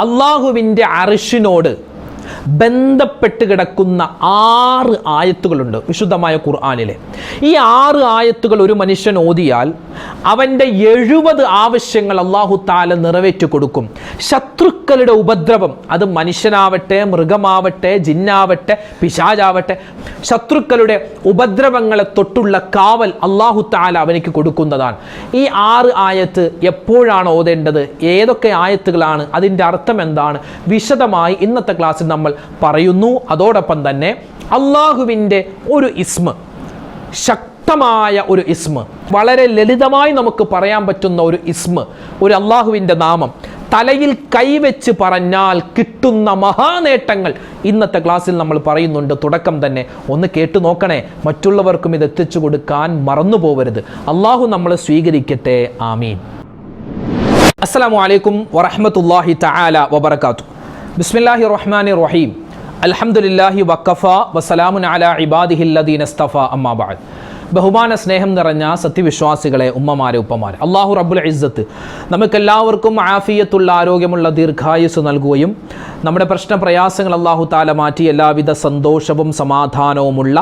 അള്ളാഹുവിന്റെ അറിഷിനോട് ബന്ധപ്പെട്ട് കിടക്കുന്ന ആറ് ആയത്തുകളുണ്ട് വിശുദ്ധമായ ഖുർആാനിലെ. ഈ ആറ് ആയത്തുകൾ ഒരു മനുഷ്യൻ ഓതിയാൽ അവന്റെ എഴുപത് ആവശ്യങ്ങൾ അള്ളാഹു താല നിറവേറ്റി കൊടുക്കും. ശത്രുക്കളുടെ ഉപദ്രവം അത് മനുഷ്യനാവട്ടെ മൃഗമാവട്ടെ ജിന്നാവട്ടെ പിശാചാവട്ടെ ശത്രുക്കളുടെ ഉപദ്രവങ്ങളെ തൊട്ടുള്ള കാവൽ അള്ളാഹു താല അവനിക്ക് കൊടുക്കുന്നതാണ്. ഈ ആറ് ആയത്ത് എപ്പോഴാണ് ഓതേണ്ടത്? ഏതൊക്കെ ആയത്തുകളാണ്? അതിന്റെ അർത്ഥം എന്താണ്? വിശദമായി ഇന്നത്തെ ക്ലാസ്സിൽ നമ്മൾ പറയുന്നു. അതോടൊപ്പം തന്നെ അള്ളാഹുവിന്റെ ഒരു ഇസ്മ ശക്തമായ ഒരു ഇസ്മ വളരെ ലളിതമായി നമുക്ക് പറയാൻ പറ്റുന്ന ഒരു ഇസ്മ ഒരു അള്ളാഹുവിന്റെ നാമം. തലയിൽ കൈവച്ച് പറഞ്ഞാൽ കിട്ടുന്ന മഹാനേട്ടങ്ങൾ ഇന്നത്തെ ക്ലാസ്സിൽ നമ്മൾ പറയുന്നുണ്ട്. തുടക്കം തന്നെ ഒന്ന് കേട്ടു നോക്കണേ. മറ്റുള്ളവർക്കും ഇത് എത്തിച്ചു കൊടുക്കാൻ മറന്നു പോവരുത്. അള്ളാഹു നമ്മൾ സ്വീകരിക്കട്ടെ. ആമീൻ. അസ്സലാമു അലൈക്കും വറഹ്മത്തുള്ളാഹി തആല വബറകാത്തു ബിസ്മില്ലാഹി റഹ്മാൻ റഹീം അലഹമുല്ലാഹി വക്കഫ വസലാമുൻ അല ഇബാദിഹില്ലദീൻ അസ്തഫ അമ്മാ ബഅദ്. ബഹുമാന സ്നേഹം നിറഞ്ഞ സത്യവിശ്വാസികളെ ഉമ്മമാരെ ഉപ്പമാരെ അള്ളാഹു റബ്ബുൽ ഇസ്സത്ത് നമുക്കെല്ലാവർക്കും ആഫിയത്തുള്ള ആരോഗ്യമുള്ള ദീർഘായുസ് നൽകുകയും നമ്മുടെ പ്രശ്ന പ്രയാസങ്ങൾ അള്ളാഹു താല മാറ്റി എല്ലാവിധ സന്തോഷവും സമാധാനവുമുള്ള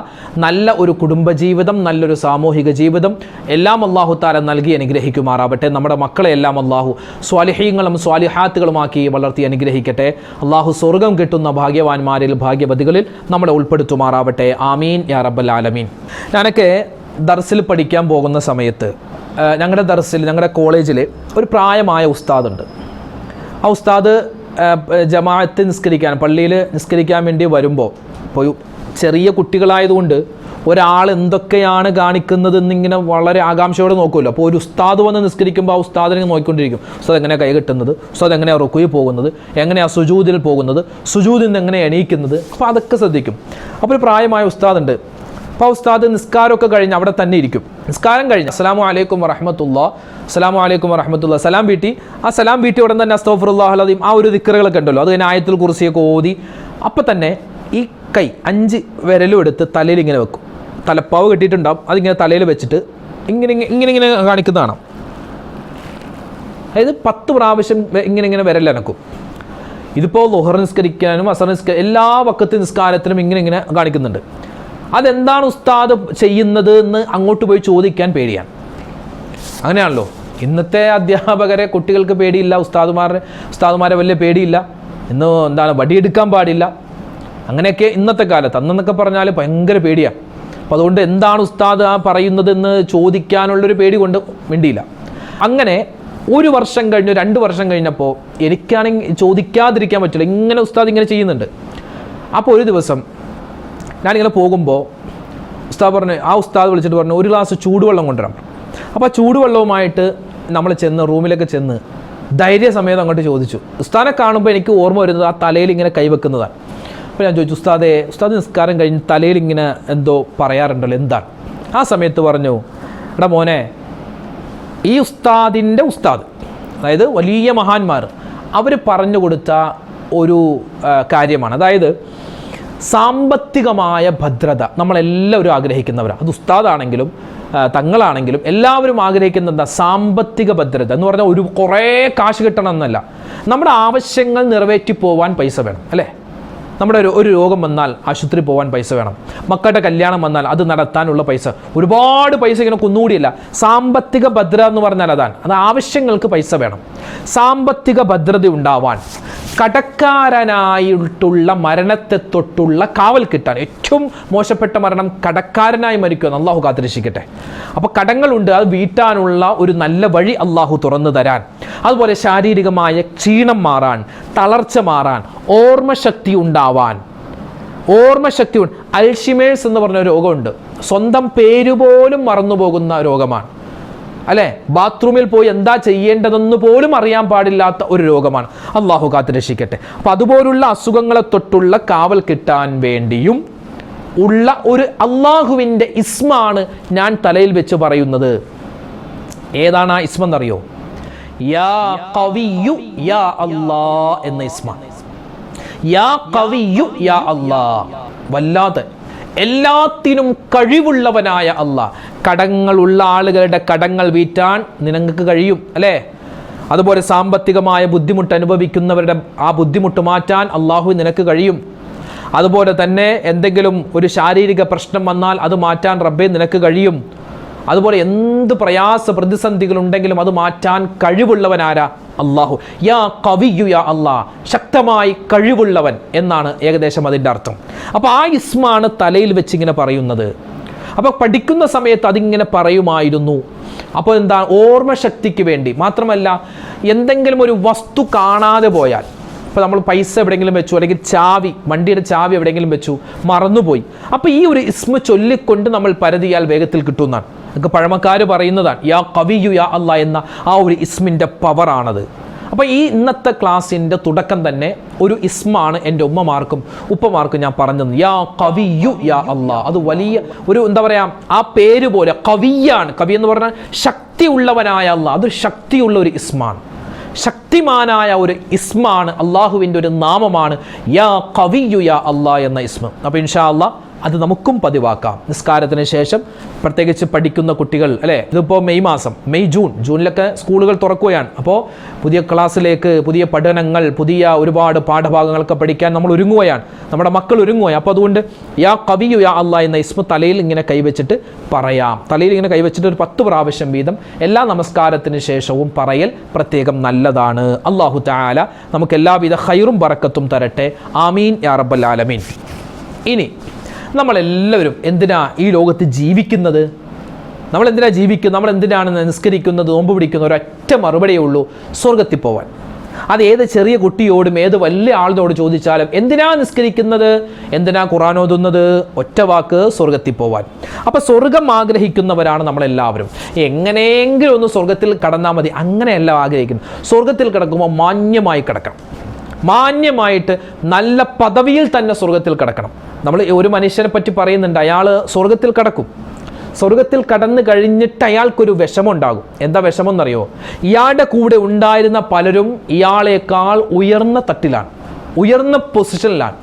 നല്ല ഒരു കുടുംബജീവിതം നല്ലൊരു സാമൂഹിക ജീവിതം എല്ലാം അള്ളാഹു താല നൽകി അനുഗ്രഹിക്കുമാറാവട്ടെ. നമ്മുടെ മക്കളെ എല്ലാം അള്ളാഹു സ്വാലിഹീങ്ങളും സ്വാലിഹാത്തുകളുമാക്കി വളർത്തി അനുഗ്രഹിക്കട്ടെ. അള്ളാഹു സ്വർഗം കിട്ടുന്ന ഭാഗ്യവാന്മാരിൽ ഭാഗ്യവതികളിൽ നമ്മളെ ഉൾപ്പെടുത്തുമാറാവട്ടെ. ആമീൻ. യാ റബ്ബൽ ആലമീൻ. ഞാനൊക്കെ ദർസിൽ പഠിക്കാൻ പോകുന്ന സമയത്ത് ഞങ്ങളുടെ ദർസിൽ ഞങ്ങളുടെ കോളേജിൽ ഒരു പ്രായമായ ഉസ്താദുണ്ട്. ആ ഉസ്താദ് ജമാഅത്ത് നിസ്കരിക്കാൻ പള്ളിയിൽ നിസ്കരിക്കാൻ വേണ്ടി വരുമ്പോൾ ഇപ്പോൾ ചെറിയ കുട്ടികളായതുകൊണ്ട് ഒരാൾ എന്തൊക്കെയാണ് കാണിക്കുന്നത് എന്നിങ്ങനെ വളരെ ആകാംക്ഷയോടെ നോക്കുമല്ലോ അപ്പോൾ ഒരു ഉസ്താദ് വന്ന് നിസ്കരിക്കുമ്പോൾ ആ ഉസ്താദിനെ നോക്കിക്കൊണ്ടിരിക്കും. ഉസ്താദ് എങ്ങനെയാണ് കൈ കിട്ടുന്നത്? ഉസ്താദ് എങ്ങനെയാണ് റുക്കുയിൽ പോകുന്നത്? എങ്ങനെയാണ് സുജൂദിൽ പോകുന്നത്? സുജൂദിൽ നിന്ന് എങ്ങനെ എണീക്കുന്നത്? അപ്പോൾ അതൊക്കെ ശ്രദ്ധിക്കും. അപ്പോൾ ഒരു പ്രായമായ ഉസ്താദുണ്ട്. അപ്പോൾ ഉസ്താദ് നിസ്കാരമൊക്കെ കഴിഞ്ഞ് അവിടെ തന്നെ ഇരിക്കും. നിസ്കാരം കഴിഞ്ഞ് അസ്സലാമു അലൈക്കും വറഹമത്തുള്ള അസ്സലാമു അലൈക്കും വറഹമത്തുള്ള സലാം വീട്ടി ആ സലാം വീട്ടി ഉടൻ തന്നെ അസ്തഫുറുല്ലാഹ് അലീം ആ ഒരു ദിക്കറുകളൊക്കെ ഉണ്ടല്ലോ. അത് കഴിഞ്ഞ് ആയത്തിൽ കുറിസിയൊക്കെ ഓതി. അപ്പം തന്നെ ഈ കൈ അഞ്ച് വിരലും എടുത്ത് തലയിൽ ഇങ്ങനെ വെക്കും. തലപ്പാവ് കെട്ടിയിട്ടുണ്ടാവും. അതിങ്ങനെ തലയിൽ വെച്ചിട്ട് ഇങ്ങനെ ഇങ്ങനെ ഇങ്ങനെ കാണിക്കുന്നതാണ് അതായത് പത്ത് പ്രാവശ്യം ഇങ്ങനെ ഇങ്ങനെ ഇങ്ങനെ വിരലനക്കും ഇതിപ്പോൾ ലുഹർ നിസ്കരിക്കാനും അസർ നിസ്ക എല്ലാ വക്കത്തെ നിസ്കാരത്തിനും ഇങ്ങനെ ഇങ്ങനെ കാണിക്കുന്നുണ്ട്. അതെന്താണ് ഉസ്താദ് ചെയ്യുന്നത് എന്ന് അങ്ങോട്ട് പോയി ചോദിക്കാൻ പേടിയാണ്. അങ്ങനെയാണല്ലോ. ഇന്നത്തെ അധ്യാപകരെ കുട്ടികൾക്ക് പേടിയില്ല ഉസ്താദുമാരെ ഉസ്താദുമാരെ വലിയ പേടിയില്ല. ഇന്ന് എന്താണ് വടിയെടുക്കാൻ പാടില്ല. അങ്ങനെയൊക്കെ ഇന്നത്തെ കാലത്ത്. അന്നെന്നൊക്കെ പറഞ്ഞാൽ ഭയങ്കര പേടിയാണ് അപ്പോൾ അതുകൊണ്ട് എന്താണ് ഉസ്താദ് ആ പറയുന്നതെന്ന് ചോദിക്കാനുള്ളൊരു പേടി കൊണ്ട് വേണ്ടിയില്ല അങ്ങനെ ഒരു വർഷം കഴിഞ്ഞു രണ്ട് വർഷം കഴിഞ്ഞപ്പോൾ എനിക്കാണെങ്കിൽ ചോദിക്കാതിരിക്കാൻ പറ്റില്ല. ഇങ്ങനെ ഉസ്താദ് ഇങ്ങനെ ചെയ്യുന്നുണ്ട്. അപ്പോൾ ഒരു ദിവസം ഞാനിങ്ങനെ പോകുമ്പോൾ ഉസ്താദ് പറഞ്ഞു ആ ഉസ്താദ് വിളിച്ചിട്ട് പറഞ്ഞു ഒരു ഗ്ലാസ് ചൂടുവെള്ളം കൊണ്ടുവരാം. അപ്പോൾ ആ ചൂടുവെള്ളവുമായിട്ട് നമ്മൾ ചെന്ന് റൂമിലൊക്കെ ചെന്ന് ധൈര്യസമേതം അങ്ങോട്ട് ചോദിച്ചു. ഉസ്താദിനെ കാണുമ്പോൾ എനിക്ക് ഓർമ്മ വരുന്നത് ആ തലയിൽ ഇങ്ങനെ കൈവെക്കുന്നതാണ്. അപ്പോൾ ഞാൻ ചോദിച്ചു ഉസ്താദെ ഉസ്താദ് നിസ്കാരം കഴിഞ്ഞ് തലയിൽ ഇങ്ങനെ എന്തോ പറയാറുണ്ടല്ലോ എന്താണ്? ആ സമയത്ത് പറഞ്ഞു എടാ മോനെ ഈ ഉസ്താദിന്റെ ഉസ്താദ് അതായത് വലിയ മഹാന്മാർ അവർ പറഞ്ഞു കൊടുത്ത ഒരു കാര്യമാണ്. അതായത് സാമ്പത്തികമായ ഭദ്രത നമ്മളെല്ലാവരും ആഗ്രഹിക്കുന്നവരാണ് അത് ഉസ്താദാണെങ്കിലും തങ്ങളാണെങ്കിലും എല്ലാവരും ആഗ്രഹിക്കുന്ന എന്താ? സാമ്പത്തിക ഭദ്രത എന്ന് പറഞ്ഞാൽ ഒരു കുറേ കാശ് കിട്ടണം എന്നല്ല. നമ്മുടെ ആവശ്യങ്ങൾ നിറവേറ്റി പോവാൻ പൈസ വേണം അല്ലേ? നമ്മുടെ ഒരു ഒരു രോഗം വന്നാൽ ആശുപത്രി പോകാൻ പൈസ വേണം. മക്കളുടെ കല്യാണം വന്നാൽ അത് നടത്താനുള്ള പൈസ. ഒരുപാട് പൈസ ഇങ്ങനെ കുന്നുകൂടിയല്ല. സാമ്പത്തിക ഭദ്രത എന്ന് പറഞ്ഞാൽ അതാണ്. അത് ആവശ്യങ്ങൾക്ക് പൈസ വേണം. സാമ്പത്തിക ഭദ്രത ഉണ്ടാവാൻ. കടക്കാരനായിട്ടുള്ള മരണത്തെ തൊട്ടുള്ള കാവൽ കിട്ടാൻ ഏറ്റവും മോശപ്പെട്ട മരണം കടക്കാരനായി മരിക്കുമെന്ന് അള്ളാഹു കാത്തിരക്ഷിക്കട്ടെ. അപ്പോൾ കടങ്ങളുണ്ട് അത് വീട്ടാനുള്ള ഒരു നല്ല വഴി അള്ളാഹു തുറന്നു തരാൻ. അതുപോലെ ശാരീരികമായ ക്ഷീണം മാറാൻ തളർച്ച മാറാൻ ഓർമ്മശക്തി ഉണ്ടാവാൻ. ഓർമ്മശക്തി അൽഷിമേഴ്സ് എന്ന് പറഞ്ഞ രോഗമുണ്ട്. സ്വന്തം പേര് പോലും മറന്നുപോകുന്ന രോഗമാണ്. അല്ലേ? ബാത്റൂമിൽ പോയി എന്താ ചെയ്യേണ്ടതെന്ന് പോലും അറിയാൻ പാടില്ലാത്ത ഒരു രോഗമാണ്. അള്ളാഹു കാത്ത് രക്ഷിക്കട്ടെ. അപ്പം അതുപോലുള്ള അസുഖങ്ങളെ തൊട്ടുള്ള കാവൽ കിട്ടാൻ വേണ്ടിയും ഉള്ള ഒരു അള്ളാഹുവിന്റെ ഇസ്മാണ് ഞാൻ തലയിൽ വെച്ച് പറയുന്നത്. ഏതാണ് ആ ഇസ്മ എന്നറിയോ യാ യാ എന്ന ഇസ്മാണ്. യാ കവിയു യാ അല്ലാ. വല്ലാതെ എല്ലാത്തിനും കഴിവുള്ളവനായ അല്ല കടങ്ങളുള്ള ആളുകളുടെ കടങ്ങൾ വീറ്റാൻ നിനങ്ങൾക്ക് കഴിയും അല്ലേ? അതുപോലെ സാമ്പത്തികമായ ബുദ്ധിമുട്ട് അനുഭവിക്കുന്നവരുടെ ആ ബുദ്ധിമുട്ട് മാറ്റാൻ അള്ളാഹു നിനക്ക് കഴിയും. അതുപോലെ തന്നെ എന്തെങ്കിലും ഒരു ശാരീരിക പ്രശ്നം വന്നാൽ അത് മാറ്റാൻ റബ്ബെ നിനക്ക് കഴിയും. അതുപോലെ എന്ത് പ്രയാസ പ്രതിസന്ധികൾ ഉണ്ടെങ്കിലും അത് മാറ്റാൻ കഴിവുള്ളവനാരാ അള്ളാഹു. യാ കവിയു യാ അള്ളാ. ശക്തമായി കഴിവുള്ളവൻ എന്നാണ് ഏകദേശം അതിന്റെ അർത്ഥം. അപ്പോൾ ആ ഇസ്മാണ് തലയിൽ വെച്ചിങ്ങനെ പറയുന്നത്. അപ്പോൾ പഠിക്കുന്ന സമയത്ത് അതിങ്ങനെ പറയുമായിരുന്നു. അപ്പോൾ എന്താ? ഓർമ്മശക്തിക്ക് വേണ്ടി. മാത്രമല്ല എന്തെങ്കിലും ഒരു വസ്തു കാണാതെ പോയാൽ ഇപ്പോൾ നമ്മൾ പൈസ എവിടെയെങ്കിലും വെച്ചു അല്ലെങ്കിൽ ചാവി വണ്ടിയുടെ ചാവി എവിടെയെങ്കിലും വെച്ചു മറന്നുപോയി. അപ്പോൾ ഈ ഒരു ഇസ്മ ചൊല്ലിക്കൊണ്ട് നമ്മൾ പരതിയാൽ വേഗത്തിൽ കിട്ടുന്നതാണ് നമുക്ക് പഴമക്കാർ പറയുന്നതാണ് യാ കവിയു യാ അല്ല എന്ന ആ ഒരു ഇസ്മിന്റെ പവറാണത് അപ്പോൾ ഈ ഇന്നത്തെ ക്ലാസ്സിന്റെ തുടക്കം തന്നെ ഒരു ഇസ്മാണ് എന്റെ ഉമ്മമാർക്കും ഉപ്പമാർക്കും ഞാൻ പറഞ്ഞത് യാ കവിയു യാ അല്ലാ അത് വലിയ ഒരു എന്താ പറയുക ആ പേര് പോലെ കവിയാണ് കവി എന്ന് പറഞ്ഞാൽ ശക്തിയുള്ളവനായ അല്ല അതൊരു ശക്തിയുള്ള ഒരു ഇസ്മാണ്. ശക്തിമാനായ ഒരു ഇസ്മാണ് അള്ളാഹുവിന്റെ ഒരു നാമമാണ് യാ കവിയു യാ അല്ലാ എന്ന ഇസ്മ. അപ്പോൾ ഇൻഷാ അല്ലാ അത് നമുക്കും പതിവാക്കാം. നിസ്കാരത്തിന് ശേഷം പ്രത്യേകിച്ച് പഠിക്കുന്ന കുട്ടികൾ അല്ലേ? ഇതിപ്പോൾ മെയ് മാസം മെയ് ജൂൺ ജൂണിലൊക്കെ സ്കൂളുകൾ തുറക്കുകയാണ്. അപ്പോൾ പുതിയ ക്ലാസ്സിലേക്ക് പുതിയ പഠനങ്ങൾ പുതിയ ഒരുപാട് പാഠഭാഗങ്ങളൊക്കെ പഠിക്കാൻ നമ്മൾ ഒരുങ്ങുകയാണ്. നമ്മുടെ മക്കൾ ഒരുങ്ങുകയാണ്. അപ്പോൾ അതുകൊണ്ട് യാ കവിയു യാ അല്ല എന്ന ഇസ്മ തലയിൽ ഇങ്ങനെ കൈവച്ചിട്ട് പറയാം. തലയിൽ ഇങ്ങനെ കൈവച്ചിട്ട് ഒരു പത്ത് പ്രാവശ്യം വീതം എല്ലാ നമസ്കാരത്തിന് ശേഷവും പറയൽ പ്രത്യേകം നല്ലതാണ്. അള്ളാഹു താല നമുക്ക് എല്ലാവിധ ഹൈറും പറക്കത്തും തരട്ടെ. ആമീൻ യാ റബ്ബൽ ആലമീൻ. ഇനി നമ്മളെല്ലാവരും എന്തിനാ ഈ ലോകത്ത് ജീവിക്കുന്നത്? നമ്മൾ എന്തിനാ ജീവിക്കുന്നത് നമ്മൾ എന്തിനാണ് നിസ്കരിക്കുന്നത്? നോമ്പ് പിടിക്കുന്ന ഒരൊറ്റ മറുപടിയേ ഉള്ളൂ സ്വർഗത്തിൽ പോവാൻ. അത് ഏത് ചെറിയ കുട്ടിയോടും ഏത് വലിയ ആളിനോട് ചോദിച്ചാലും എന്തിനാ നിസ്കരിക്കുന്നത്? എന്തിനാ ഖുറാൻ ഓതുന്നത്? ഒറ്റ വാക്ക് സ്വർഗത്തിൽ പോവാൻ. അപ്പം സ്വർഗം ആഗ്രഹിക്കുന്നവരാണ് നമ്മളെല്ലാവരും. എങ്ങനെയെങ്കിലും ഒന്ന് സ്വർഗത്തിൽ കടന്നാൽ മതി. അങ്ങനെയല്ല ആഗ്രഹിക്കുന്നത്. സ്വർഗത്തിൽ കിടക്കുമ്പോൾ മാന്യമായി കിടക്കണം. മാന്യമായിട്ട് നല്ല പദവിയിൽ തന്നെ സ്വർഗത്തിൽ കിടക്കണം. നമ്മൾ ഒരു മനുഷ്യനെ പറ്റി പറയുന്നുണ്ട് അയാൾ സ്വർഗത്തിൽ കിടക്കും. സ്വർഗത്തിൽ കടന്നു കഴിഞ്ഞിട്ട് അയാൾക്കൊരു വിഷമമുണ്ടാകും. എന്താ വിഷമം എന്നറിയോ ഇയാളുടെ കൂടെ ഉണ്ടായിരുന്ന പലരും ഇയാളേക്കാൾ ഉയർന്ന തട്ടിലാണ് ഉയർന്ന പൊസിഷനിലാണ്.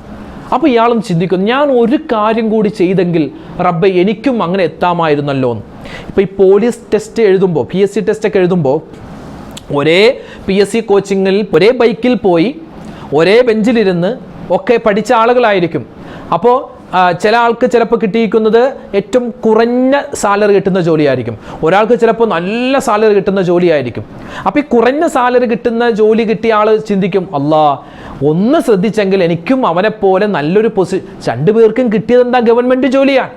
അപ്പോൾ ഇയാളും ചിന്തിക്കുന്നു ഞാൻ ഒരു കാര്യം കൂടി ചെയ്തെങ്കിൽ റബ്ബെ എനിക്കും അങ്ങനെ എത്താമായിരുന്നല്ലോ എന്ന്. ഇപ്പോൾ ഈ പോലീസ് ടെസ്റ്റ് എഴുതുമ്പോൾ പി എസ് സി ടെസ്റ്റ് ഒക്കെ എഴുതുമ്പോൾ ഒരേ പി എസ് സി കോച്ചിങ്ങിൽ ഒരേ ബൈക്കിൽ പോയി ഒരേ ബെഞ്ചിലിരുന്ന് ഒക്കെ പഠിച്ച ആളുകളായിരിക്കും. അപ്പോൾ ചില ആൾക്ക് ചിലപ്പോൾ കിട്ടിയിരിക്കുന്നത് ഏറ്റവും കുറഞ്ഞ സാലറി കിട്ടുന്ന ജോലിയായിരിക്കും. ഒരാൾക്ക് ചിലപ്പോൾ നല്ല സാലറി കിട്ടുന്ന ജോലിയായിരിക്കും. അപ്പോൾ ഈ കുറഞ്ഞ സാലറി കിട്ടുന്ന ജോലി കിട്ടിയ ആൾ ചിന്തിക്കും അല്ലാ ഒന്ന് ശ്രദ്ധിച്ചെങ്കിൽ എനിക്കും അവനെപ്പോലെ നല്ലൊരു പൊസി രണ്ടുപേർക്കും കിട്ടിയത് എന്താ? ഗവൺമെന്റ് ജോലിയാണ്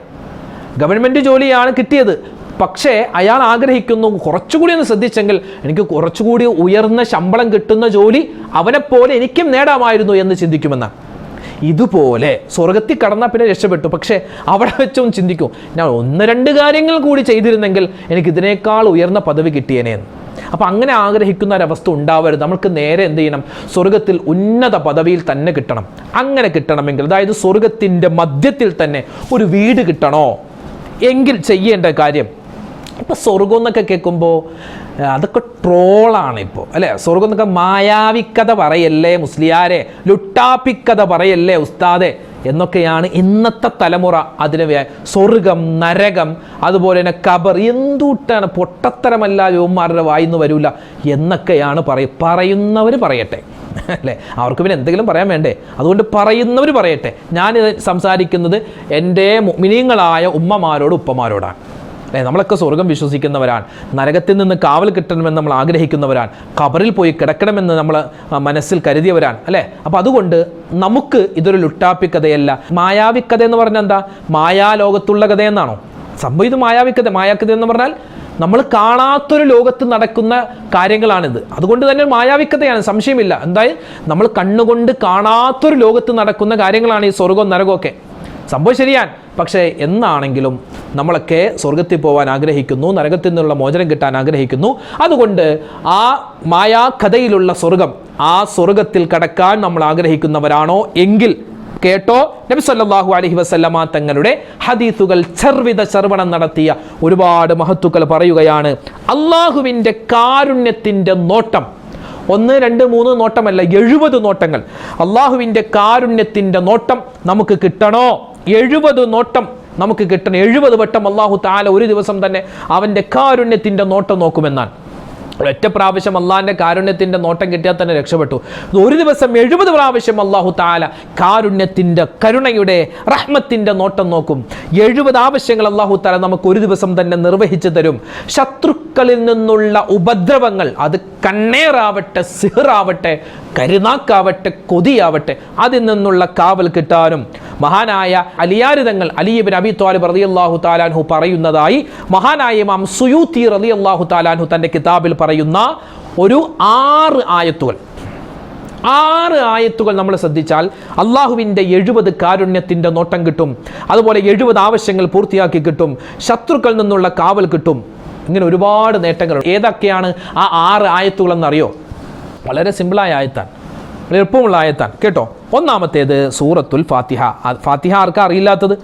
ഗവൺമെന്റ് ജോലിയാണ് കിട്ടിയത്. പക്ഷേ അയാൾ ആഗ്രഹിക്കുന്നു കുറച്ചുകൂടി ഒന്ന് ശ്രദ്ധിച്ചെങ്കിൽ എനിക്ക് കുറച്ചുകൂടി ഉയർന്ന ശമ്പളം കിട്ടുന്ന ജോലി അവനെപ്പോലെ എനിക്കും നേടാമായിരുന്നു എന്ന് ചിന്തിക്കുമെന്നാണ് ഇതുപോലെ സ്വർഗത്തിൽ കടന്നാൽ പിന്നെ രക്ഷപ്പെട്ടു. പക്ഷേ അവിടെ വെച്ചും ചിന്തിക്കും. ഞാൻ ഒന്ന് രണ്ട് കാര്യങ്ങൾ കൂടി ചെയ്തിരുന്നെങ്കിൽ എനിക്ക് ഇതിനേക്കാൾ ഉയർന്ന പദവി കിട്ടിയേനേന്ന് അപ്പം അങ്ങനെ ആഗ്രഹിക്കുന്ന ഒരവസ്ഥ ഉണ്ടാവരുത്. നമുക്ക് നേരെ എന്ത് ചെയ്യണം? സ്വർഗത്തിൽ ഉന്നത പദവിയിൽ തന്നെ കിട്ടണം. അങ്ങനെ കിട്ടണമെങ്കിൽ അതായത് സ്വർഗത്തിന്റെ മധ്യത്തിൽ തന്നെ ഒരു വീട് കിട്ടണോ? എങ്കിൽ ചെയ്യേണ്ട കാര്യം ഇപ്പം സ്വർഗം എന്നൊക്കെ കേൾക്കുമ്പോൾ അതൊക്കെ ട്രോളാണ് ഇപ്പോൾ അല്ലേ? സ്വർഗം എന്നൊക്കെ മായാവിക്കഥ പറയല്ലേ മുസ്ലിയാരെ? ലുട്ടാപ്പിക്കഥ പറയല്ലേ ഉസ്താദെ? എന്നൊക്കെയാണ് ഇന്നത്തെ തലമുറ അതിന് സ്വർഗം നരകം അതുപോലെ തന്നെ കബർ എന്തുട്ടാണ് പൊട്ടത്തരമല്ല യുവന്മാരുടെ വായിന്ന് വരില്ല എന്നൊക്കെയാണ് പറയും പറയുന്നവർ പറയട്ടെ അല്ലേ? അവർക്ക് പിന്നെ എന്തെങ്കിലും പറയാൻ വേണ്ടേ? അതുകൊണ്ട് പറയുന്നവർ പറയട്ടെ. ഞാൻ സംസാരിക്കുന്നത് എന്റെ മിനിങ്ങളായ ഉമ്മമാരോട് ഉപ്പമാരോടാണ്. അല്ലേ നമ്മളൊക്കെ സ്വർഗം വിശ്വസിക്കുന്നവരാണ്. നരകത്തിൽ നിന്ന് കാവൽ കിട്ടണമെന്ന് നമ്മൾ ആഗ്രഹിക്കുന്നവരാണ്. കബറിൽ പോയി കിടക്കണമെന്ന് നമ്മൾ മനസ്സിൽ കരുതിയവരാണ് അല്ലേ? അപ്പോൾ അതുകൊണ്ട് നമുക്ക് ഇതൊരു ലുട്ടാപ്പി കഥയല്ല മായാവി കഥ എന്ന് പറഞ്ഞാൽ എന്താ? മായാലോകത്തുള്ള കഥയെന്നാണോ സംഭവം ഇത് മായാവി കഥ മായാക്കഥ എന്ന് പറഞ്ഞാൽ നമ്മൾ കാണാത്തൊരു ലോകത്ത് നടക്കുന്ന കാര്യങ്ങളാണിത്. അതുകൊണ്ട് തന്നെ മായാവിക്കതയാണ് സംശയമില്ല. എന്തായാലും നമ്മൾ കണ്ണുകൊണ്ട് കാണാത്തൊരു ലോകത്ത് നടക്കുന്ന കാര്യങ്ങളാണ് ഈ സ്വർഗവും നരകമൊക്കെ സംഭവം ശരിയാണ്. പക്ഷേ എന്നാണെങ്കിലും നമ്മളൊക്കെ സ്വർഗത്തിൽ പോകാൻ ആഗ്രഹിക്കുന്നു നരകത്തിൽ നിന്നുള്ള മോചനം കിട്ടാൻ ആഗ്രഹിക്കുന്നു. അതുകൊണ്ട് ആ മായാകഥയിലുള്ള സ്വർഗം ആ സ്വർഗത്തിൽ കടക്കാൻ നമ്മൾ ആഗ്രഹിക്കുന്നവരാണോ എങ്കിൽ കേട്ടോ നബി സല്ലാഹു അലഹി വസല്ലമ തങ്ങളുടെ ഹദീസുകൾ ചെർവിത ചെർവണം നടത്തിയ ഒരുപാട് മഹത്തുക്കൾ പറയുകയാണ് അള്ളാഹുവിന്റെ കാരുണ്യത്തിന്റെ നോട്ടം. ഒന്ന് രണ്ട് മൂന്ന് നോട്ടമല്ല എഴുപത് നോട്ടങ്ങൾ. അള്ളാഹുവിന്റെ കാരുണ്യത്തിന്റെ നോട്ടം നമുക്ക് കിട്ടണോ? എഴുപത് നോട്ടം നമുക്ക് കിട്ടണം. എഴുപത് വട്ടം അള്ളാഹു താല ഒരു ദിവസം തന്നെ അവന്റെ കാരുണ്യത്തിന്റെ നോട്ടം നോക്കുമെന്നാണ്. ഒറ്റ പ്രാവശ്യം അള്ളാഹിന്റെ കാരുണ്യത്തിന്റെ നോട്ടം കിട്ടിയാൽ തന്നെ രക്ഷപ്പെട്ടു. ഒരു ദിവസം എഴുപത് പ്രാവശ്യം അള്ളാഹു താല കാരുണ്യത്തിന്റെ കരുണയുടെ റഹ്മത്തിന്റെ നോട്ടം നോക്കും. എഴുപത് ആവശ്യങ്ങൾ അള്ളാഹു താല നമുക്ക് ഒരു ദിവസം തന്നെ നിർവഹിച്ചു തരും. ശത്രുക്കളിൽ നിന്നുള്ള ഉപദ്രവങ്ങൾ അത് കണ്ണേറാവട്ടെ സിഹറാവട്ടെ കരുനാക്കാവട്ടെ കൊതിയാവട്ടെ അതിൽ നിന്നുള്ള കാവൽ കിട്ടാനും മഹാനായ അലിയാരിതങ്ങൾ അലിയബിൻ അബി ത്വാലിബ് റതി അള്ളാഹു താലാൻഹു പറയുന്നതായി മഹാനായ ഇമാം സുയൂത്തി റതി അള്ളാഹു താലാൻഹു തന്റെ കിതാബിൽ പറയുന്ന ഒരു ആറ് ആയത്തുകൾ. ആറ് ആയത്തുകൾ നമ്മൾ ശ്രദ്ധിച്ചാൽ അള്ളാഹുവിന്റെ എഴുപത് കാരുണ്യത്തിന്റെ നോട്ടം കിട്ടും. അതുപോലെ എഴുപത് ആവശ്യങ്ങൾ പൂർത്തിയാക്കി കിട്ടും. ശത്രുക്കൾ നിന്നുള്ള കാവൽ കിട്ടും. ഇങ്ങനെ ഒരുപാട് നേട്ടങ്ങൾ. ഏതൊക്കെയാണ് ആ ആറ് ആയത്തുകളെന്നറിയോ? വളരെ സിമ്പിളായ ആയത്താണ്. എളുപ്പമുള്ള ആയത്താണ്. കേട്ടോ? ഒന്നാമത്തേത് സൂറത്തുൽ ഫാത്തിഹ. ഫാത്തിഹ ആർക്കാ അറിയില്ലാത്തത്?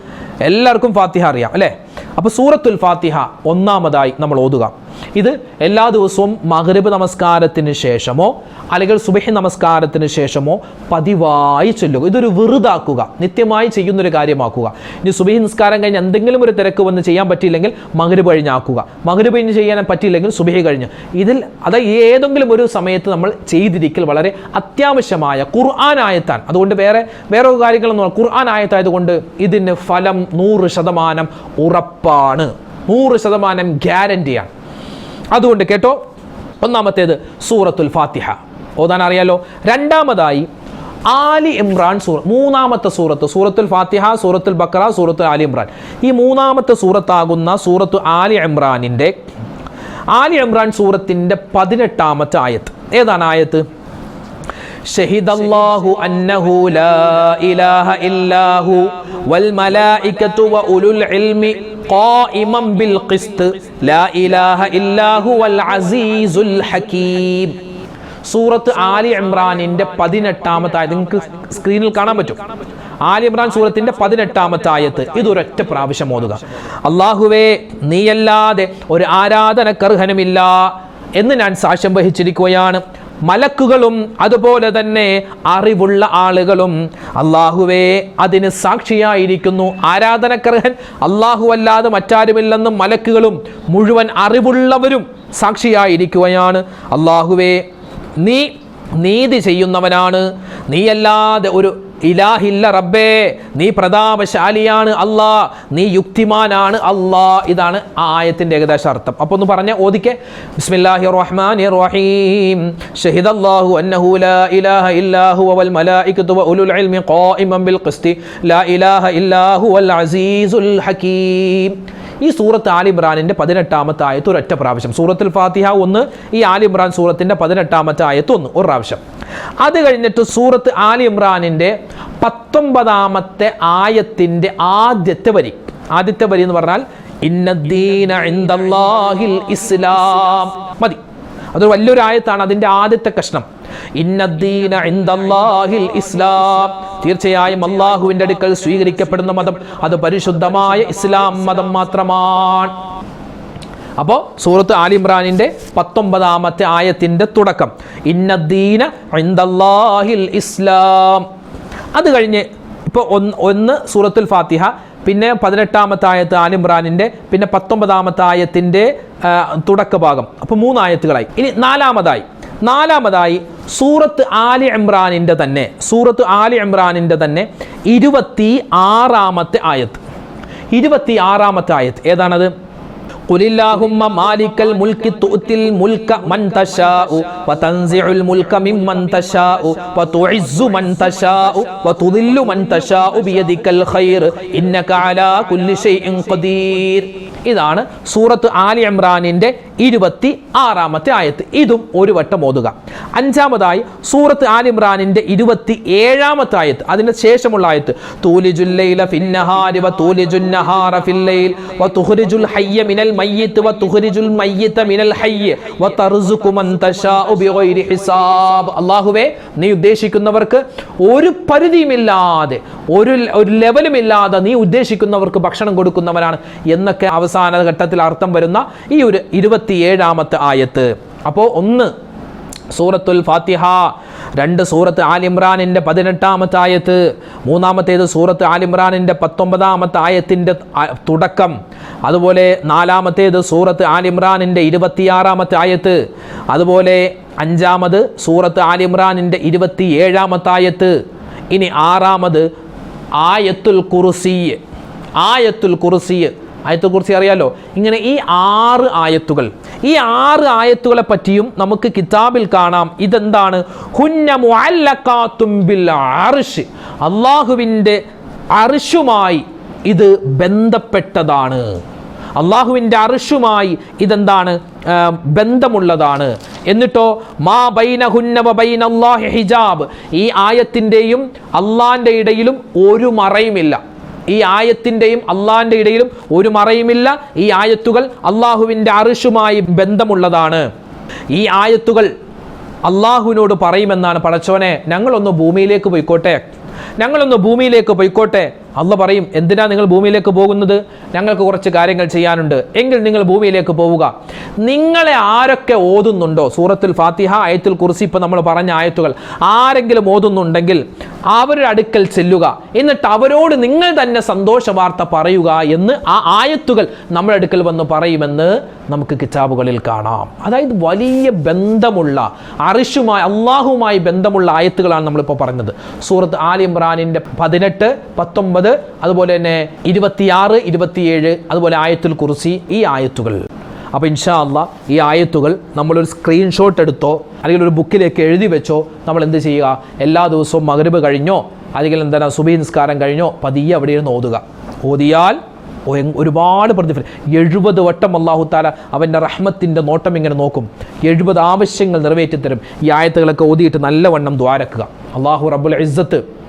എല്ലാവർക്കും ഫാത്തിഹ അറിയാം അല്ലേ? അപ്പോൾ സൂറത്തുൽ ഫാത്തിഹ ഒന്നാമതായി നമ്മൾ ഓതുക. ഇത് എല്ലാ ദിവസവും മഗ്രിബ് നമസ്കാരത്തിന് ശേഷമോ അല്ലെങ്കിൽ സുബഹി നമസ്കാരത്തിന് ശേഷമോ പതിവായി ചൊല്ലുക. ഇതൊരു വെറുതാക്കുക നിത്യമായി ചെയ്യുന്നൊരു കാര്യമാക്കുക. ഇനി സുബഹി നിസ്കാരം കഴിഞ്ഞ് എന്തെങ്കിലും ഒരു തിരക്ക് വന്ന് ചെയ്യാൻ പറ്റിയില്ലെങ്കിൽ മഗ്രിബ് കഴിഞ്ഞാക്കുക. മഗ്രിബ് കഴിഞ്ഞ് ചെയ്യാൻ പറ്റിയില്ലെങ്കിൽ സുബഹി കഴിഞ്ഞ്. ഇതിൽ അത് ഏതെങ്കിലും ഒരു സമയത്ത് നമ്മൾ ചെയ്തിരിക്കൽ വളരെ അത്യാവശ്യമായ ഖുർആൻ അതുകൊണ്ട് വേറെ വേറെ കാര്യങ്ങളൊന്നും ഖുർആൻ ആയത്തായതുകൊണ്ട് ഇതിന് ഫലം നൂറ് ശതമാനം ഉറപ്പാണ്. നൂറ് ശതമാനം ഗ്യാരണ്ടിയാണ് അതുകൊണ്ട് കേട്ടോ ഒന്നാമത്തേത് സൂറത്തുൽ ഫാത്തിഹ ഓതാൻ അറിയാലോ രണ്ടാമതായി ആലി ഇമ്രാൻ സൂറ മൂന്നാമത്തെ സൂറത്ത് സൂറത്തുൽ ഫാത്തിഹ സൂറത്തുൽ ബക്കറ സൂറത്തുൽ ആലി ഇമ്രാൻ ഈ മൂന്നാമത്തെ സൂറത്താകുന്ന സൂറത്തു ആലി ഇമ്രാനിൻ്റെ ആലി ഇമ്രാൻ സൂറത്തിൻ്റെ പതിനെട്ടാമത്തെ ആയത്ത് ഏതാണ് ആയത്ത് شهد الله أنه لا إله إلا هو والملائكة وأولو العلم قائما بالقسط لا إله إلا هو العزيز الحكيم സൂറത്ത് ആലി ഇമ്രാനിന്റെ പതിനെട്ടാമത്തെ ആയത് നിങ്ങൾക്ക് സ്ക്രീനിൽ കാണാൻ പറ്റും ആലി ഇമ്രാൻ സൂറത്തിന്റെ പതിനെട്ടാമത്തെ ആയത്ത് ഇതൊരൊറ്റ പ്രാവശ്യം ഓതുക അള്ളാഹുവേ നീയല്ലാതെ ഒരു ആരാധനക്കർഹനുമില്ല എന്ന് ഞാൻ സാക്ഷ്യം വഹിച്ചിരിക്കുകയാണ് മലക്കുകളും അതുപോലെ തന്നെ അറിവുള്ള ആളുകളും അള്ളാഹുവേ അതിന് സാക്ഷിയായിരിക്കുന്നു. ആരാധനക്കർഹൻ അള്ളാഹു അല്ലാതെ മറ്റാരുമില്ലെന്നും മലക്കുകളും മുഴുവൻ അറിവുള്ളവരും സാക്ഷിയായിരിക്കുകയാണ്. അള്ളാഹുവേ നീ നീതി ചെയ്യുന്നവനാണ്. നീയല്ലാതെ ഒരു ഇലാഹില്ല റബ്ബേ നീ പ്രതാപശാലിയാണ് അല്ലാ നീ യുക്തിമാനാണ് അല്ലാ. ഇതാണ് ആ ആയത്തിന്റെ ഏകദേശ അർത്ഥം. അപ്പോൾ ഒന്ന് പറഞ്ഞ ഓദിക്കെ ബിസ്മില്ലാഹി റഹ്മാനി റഹീം ഷഹിദല്ലാഹു അന്നഹു ലാ ഇലാഹ ഇല്ലാഹു വൽ മലായികത്തു വ ഉലുൽ ഇൽമി ഖായിമൻ ബിൽ ഖിസ്തി. ലാ ഇലാഹ ഇല്ലാഹു വൽ അസീസുൽ ഹകീം. ഈ സൂറത്ത് ആലിമ്രാനിന്റെ പതിനെട്ടാമത്തെ ആയത്ത് ഒരൊറ്റ പ്രാവശ്യം. സൂറത്തിൽ ഫാത്തിഹ ഒന്ന് ഈ ആലിമ്രാൻ സൂറത്തിന്റെ പതിനെട്ടാമത്തെ ആയത്ത് ഒന്ന് ഒരു പ്രാവശ്യം. അത് കഴിഞ്ഞിട്ട് സൂറത്ത് ആലിമ്രാനിന്റെ പത്തൊമ്പതാമത്തെ ആയത്തിന്റെ ആദ്യത്തെ വരി. ആദ്യത്തെ വരി എന്ന് പറഞ്ഞാൽ ഇസ്ലാം. മതി. അതൊരു വലിയൊരു ആയത്താണ് അതിന്റെ ആദ്യത്തെ കഷ്ണം. ഇസ്ലാം. തീർച്ചയായും അള്ളാഹുവിന്റെ അടുക്കൽ സ്വീകരിക്കപ്പെടുന്ന മതം അത് പരിശുദ്ധമായ ഇസ്ലാം മതം മാത്രമാണ്. അപ്പോൾ സൂറത്ത് ആലിമ്രാനിന്റെ പത്തൊമ്പതാമത്തെ ആയത്തിന്റെ തുടക്കം. ഇന്നദ്ദീന ഇസ്ലാം. അത് കഴിഞ്ഞ് ഇപ്പോൾ ഒന്ന് ഒന്ന് സൂറത്തുൽ ഫാത്തിഹ പിന്നെ പതിനെട്ടാമത്തെ ആയത്ത് ആലിമ്രാനിന്റെ പിന്നെ പത്തൊമ്പതാമത്തെ തുടക്ക ഭാഗം അപ്പോൾ മൂന്നായത്തുകളായി. ഇനി നാലാമതായി. നാലാമതായി സൂറത്ത് ആലി ഇമ്രാനിന്റെ തന്നെ സൂറത്ത് ആലി ഇമ്രാനിന്റെ തന്നെ ഇരുപത്തി ആറാമത്തെ ആയത്ത്. ഇരുപത്തി ആറാമത്തെ ആയത്ത് ഏതാണത്? ഖുലില്ലാഹുമ്മ മാലിക്കൽ മുൽക്കി മുൽക മൻ തശാഉ വതൻസിഉൽ മുൽക തശാഉ വതുഇസ്സു മൻ തശാഉ വതുദില്ലു മൻ തശാഉ ബിയദിക്കൽ ഖൈർ ഇന്നക അലാ ഷൈഇൻ ഖദീർ. ഇതാണ് സൂറത്ത് ആലി ഇമ്രാനിന്റെ ഇരുപത്തി ആറാമത്തെ ആയത്ത്. ഇതും ഒരു വട്ടം ഓതുക. അഞ്ചാമതായി സൂറത്ത് ആലി ഇമ്രാനിന്റെ ഇരുപത്തി ഏഴാമത്തെ ആയത്ത്. അതിന് ശേഷമുള്ള ആയത്ത്. തൂലിജുല്ലൈല ഫിന്നഹാരി വ തൂലിജുന്നഹാറ വ ഹയ്യ മിനൽ വ മിനൽ ഹയ്യ വ തശാഉ ബിഗൈരി ഹിസാബ്. അല്ലാഹുവേ നീ ഉദ്ദേശിക്കുന്നവർക്ക് ഒരു പരിധിയുമില്ലാതെ ഒരു ഒരു ലെവലുമില്ലാതെ നീ ഉദ്ദേശിക്കുന്നവർക്ക് ഭക്ഷണം കൊടുക്കുന്നവനാണ് എന്നൊക്കെ അവസാന ഘട്ടത്തിൽ അർത്ഥം വരുന്ന ഈ ഒരു ഇരുപത്തിയേഴാമത്തെ ആയത്ത്. അപ്പോൾ ഒന്ന് സൂറത്തുൽ ഫാത്തിഹ രണ്ട് സൂറത്ത് ആലിമ്രാനിന്റെ പതിനെട്ടാമത്തെ ആയത്ത് മൂന്നാമത്തേത് സൂറത്ത് ആലിമ്രാനിന്റെ പത്തൊമ്പതാമത്തെ ആയത്തിന്റെ തുടക്കം അതുപോലെ നാലാമത്തേത് സൂറത്ത് ആലിമ്രാനിന്റെ ഇരുപത്തിയാറാമത്തെ ആയത്ത് അതുപോലെ അഞ്ചാമത് സൂറത്ത് ആലിമ്രാനിന്റെ ഇരുപത്തി ഏഴാമത്തെ ആയത്ത് ഇനി ആറാമത് ആയത്തുൽ കുറുസി ആയത്തുൽ കുറുസി ആയത്തുൽ കുറിച്ച് അറിയാലോ? ഇങ്ങനെ ഈ ആറ് ആയത്തുകൾ ഈ ആറ് ആയത്തുകളെ പറ്റിയും നമുക്ക് കിതാബിൽ കാണാം. ഇതെന്താണ്? അർശ്. അള്ളാഹുവിന്റെ അർഷുമായി ഇത് ബന്ധപ്പെട്ടതാണ്. അള്ളാഹുവിന്റെ അർഷുമായി ഇതെന്താണ്? ബന്ധമുള്ളതാണ്. എന്നിട്ടോ മാ ബൈന ഹുന്നവ ബൈന ഹിജാബ്. ഈ ആയത്തിന്റെയും അള്ളാന്റെ ഇടയിലും ഒരു മറയുമില്ല. ഈ ആയത്തിന്റെയും അള്ളാഹിന്റെ ഇടയിലും ഒരു മറയുമില്ല. ഈ ആയത്തുകൾ അള്ളാഹുവിന്റെ അറിഷുമായി ബന്ധമുള്ളതാണ്. ഈ ആയത്തുകൾ അള്ളാഹുവിനോട് പറയുമെന്നാണ് പടച്ചോനെ ഞങ്ങളൊന്ന് ഭൂമിയിലേക്ക് പോയിക്കോട്ടെ. ഞങ്ങളൊന്ന് ഭൂമിയിലേക്ക് പോയിക്കോട്ടെ. അള്ള പറയും എന്തിനാ നിങ്ങൾ ഭൂമിയിലേക്ക് പോകുന്നത്? ഞങ്ങൾക്ക് കുറച്ച് കാര്യങ്ങൾ ചെയ്യാനുണ്ട്. എങ്കിൽ നിങ്ങൾ ഭൂമിയിലേക്ക് പോവുക. നിങ്ങളെ ആരൊക്കെ ഓതുന്നുണ്ടോ? സൂറത്തുൽ ഫാത്തിഹ ആയത്തുൽ കുറിച്ച് ഇപ്പം നമ്മൾ പറഞ്ഞ ആയത്തുകൾ. ആരെങ്കിലും ഓതുന്നുണ്ടെങ്കിൽ അവരുടെ അടുക്കൽ ചെല്ലുക. എന്നിട്ട് അവരോട് നിങ്ങൾ തന്നെ സന്തോഷ വാർത്ത പറയുക എന്ന് ആ ആയത്തുകൾ നമ്മുടെ അടുക്കൽ വന്ന് പറയുമെന്ന് നമുക്ക് കിതാബുകളിൽ കാണാം. അതായത് വലിയ ബന്ധമുള്ള അറിഷുമായി അള്ളാഹുമായി ബന്ധമുള്ള ആയത്തുകളാണ് നമ്മളിപ്പോൾ പറഞ്ഞത്. സൂറത്ത് ആൽ ഇമ്രാനിന്റെ പതിനെട്ട് പത്തൊമ്പത് അതുപോലെ തന്നെ ഇരുപത്തിയാറ് ഇരുപത്തിയേഴ് അതുപോലെ ആയത്തുൽ കുറിസി ഈ ആയത്തുകൾ. അപ്പോൾ ഇൻഷാ അല്ല ഈ ആയത്തുകൾ നമ്മളൊരു സ്ക്രീൻഷോട്ട് എടുത്തോ അല്ലെങ്കിൽ ഒരു ബുക്കിലേക്ക് എഴുതി വെച്ചോ നമ്മൾ എന്ത് ചെയ്യുക? എല്ലാ ദിവസവും മകരബ് കഴിഞ്ഞോ? അല്ലെങ്കിൽ എന്താണ് സുബി നിസ്കാരം കഴിഞ്ഞോ? പതിയെ അവിടെ ഇരുന്ന് ഓതുക. ഓതിയാൽ ഒരുപാട് പ്രതിഫലം. എഴുപത് വട്ടം അള്ളാഹു താല അവന്റെ റഹ്മത്തിന്റെ നോട്ടം ഇങ്ങനെ നോക്കും. എഴുപത് ആവശ്യങ്ങൾ നിറവേറ്റി തരും ഈ ആയത്തുകളൊക്കെ ഓതിയിട്ട് നല്ലവണ്ണം ദ്വാരക്കുക. അള്ളാഹു റബ്ബുൽ ഇസ്സത്ത്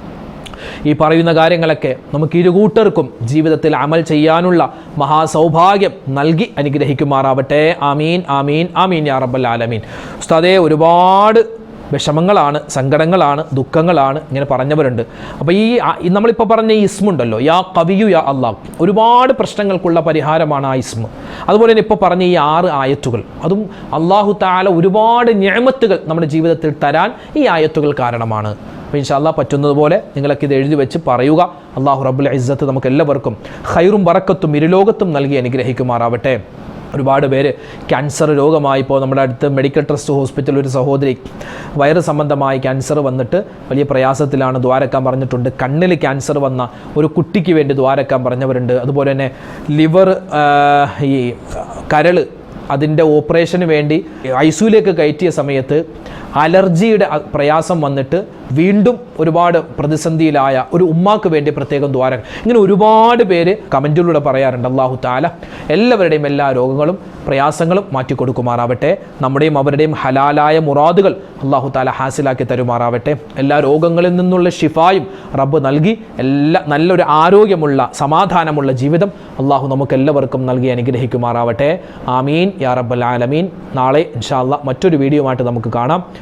ഈ പറയുന്ന കാര്യങ്ങളൊക്കെ നമുക്ക് ഇരുകൂട്ടർക്കും ജീവിതത്തിൽ അമൽ ചെയ്യാനുള്ള മഹാസൗഭാഗ്യം നൽകി അനുഗ്രഹിക്കുമാറാവട്ടെ. ആമീൻ ആമീൻ ആമീൻ യാ റബ്ബൽ ആലമീൻ. ഉസ്താദേ ഒരുപാട് വിഷമങ്ങളാണ് സങ്കടങ്ങളാണ് ദുഃഖങ്ങളാണ് ഇങ്ങനെ പറഞ്ഞവരുണ്ട്. അപ്പോൾ ഈ നമ്മളിപ്പോൾ പറഞ്ഞ ഈ ഇസ്മുണ്ടല്ലോ യാ കവിയു യാ അള്ളാഹ് ഒരുപാട് പ്രശ്നങ്ങൾക്കുള്ള പരിഹാരമാണ് ആ ഇസ്മ. അതുപോലെ തന്നെ ഇപ്പോൾ പറഞ്ഞ ഈ ആറ് ആയത്തുകൾ അതും അള്ളാഹു താല ഒരുപാട് ഞാമത്തുകൾ നമ്മുടെ ജീവിതത്തിൽ തരാൻ ഈ ആയത്തുകൾ കാരണമാണ്. അപ്പോൾ ഇൻഷാല്ല പറ്റുന്നതുപോലെ നിങ്ങളൊക്കെ ഇത് എഴുതി വെച്ച് പറയുക. അള്ളാഹു റബുൽ ഇസ്സത്ത് നമുക്ക് എല്ലാവർക്കും ഹൈറും വറക്കത്തും ഇരുലോകത്തും നൽകി അനുഗ്രഹിക്കുമാറാവട്ടെ. ഒരുപാട് പേര് ക്യാൻസർ രോഗമായി ഇപ്പോൾ നമ്മുടെ അടുത്ത് മെഡിക്കൽ ട്രസ്റ്റ് ഹോസ്പിറ്റലിൽ ഒരു സഹോദരി വയറ് സംബന്ധമായി ക്യാൻസർ വന്നിട്ട് വലിയ പ്രയാസത്തിലാണ് ദ്വാരക്കാൻ പറഞ്ഞിട്ടുണ്ട്. കണ്ണിൽ ക്യാൻസർ വന്ന ഒരു കുട്ടിക്ക് വേണ്ടി ദ്വാരക്കാൻ പറഞ്ഞവരുണ്ട്. അതുപോലെ തന്നെ ലിവർ ഈ കരൾ അതിന്റെ ഓപ്പറേഷന് വേണ്ടി ഐസിയുലേക്ക് കയറ്റിയ സമയത്ത് അലർജിയുടെ പ്രയാസം വന്നിട്ട് വീണ്ടും ഒരുപാട് പ്രതിസന്ധിയിലായ ഒരു ഉമ്മാക്ക് വേണ്ടി പ്രത്യേകം ദ്വാരം ഇങ്ങനെ ഒരുപാട് പേര് കമന്റിലൂടെ പറയാറുണ്ട്. അള്ളാഹു താല എല്ലാവരുടെയും എല്ലാ രോഗങ്ങളും പ്രയാസങ്ങളും മാറ്റിക്കൊടുക്കുമാറാവട്ടെ നമ്മുടെയും അവരുടെയും ഹലാലായ മുറാദുകൾ അള്ളാഹു താല ഹാസിലാക്കി തരുമാറാവട്ടെ. എല്ലാ രോഗങ്ങളിൽ നിന്നുള്ള ഷിഫായും റബ്ബ് നൽകി എല്ലാ നല്ലൊരു ആരോഗ്യമുള്ള സമാധാനമുള്ള ജീവിതം അള്ളാഹു നമുക്ക് എല്ലാവർക്കും നൽകി അനുഗ്രഹിക്കുമാറാവട്ടെ. ആമീൻ. യാ റബ്ബൽ ആലമീൻ. നാളെ ഇൻഷാല്ല മറ്റൊരു വീഡിയോ ആയിട്ട് നമുക്ക് കാണാം.